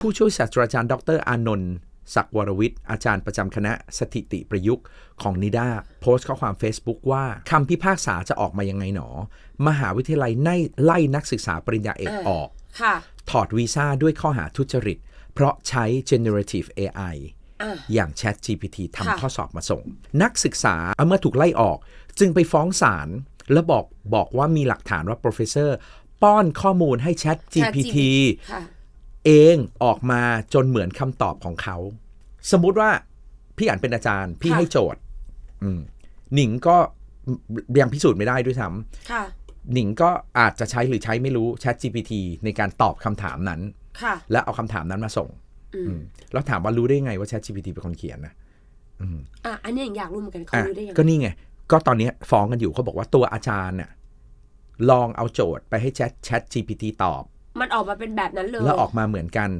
ผู้ช่วยศาสตราจารย์ ดรอานนท์ศักดิ์วรวิทย์ อาจารย์ประจำคณะสถิติประยุกต์ของนิด้าโพสต์ข้อความ Facebook ว่าคำพิพากษาจะออกมายังไงหนอ มหาวิทยาลัยไล่ไล่นักศึกษาปริญญาเอกอ่าออกค่ะถอดวีซ่าด้วยข้อหาทุจริต เพราะใช้ generative AI อะอย่าง Chat GPT ค่ะทำข้อสอบมาส่ง นักศึกษาเมื่อถูกไล่ออก จึงไปฟ้องศาลแล้วบอกบอกว่ามีหลักฐานว่า professor ป้อนข้อมูลให้ Chat GPT ค่ะ เองออกมาจนเหมือนคำตอบของเขา สมมุติว่าพี่อ่านเป็นอาจารย์ พี่ค่ะให้โจทย์อืมหนิงก็ยังพิสูจน์ไม่ได้ด้วยซ้ำค่ะหนิงก็อาจจะใช้หรือใช้ไม่รู้ Chat GPT ในการตอบคำถามนั้นค่ะแล้วเอาคำถามนั้นมาส่งอืมอืมแล้วถามว่ารู้ได้ไงว่า Chat GPT เป็นคนเขียนนะอะอันนี้อยากรู้เหมือนกันเขาอะรู้ได้ยังไงก็นี่ไง ก็ตอนนี้ฟ้องกันอยู่เขาบอกว่าตัวอาจารย์น่ะลองเอาโจทย์ไปให้ Chat Chat GPT ตอบ มันออกมาเป็นแบบนั้นเลยแล้วออกมาเหมือนกัน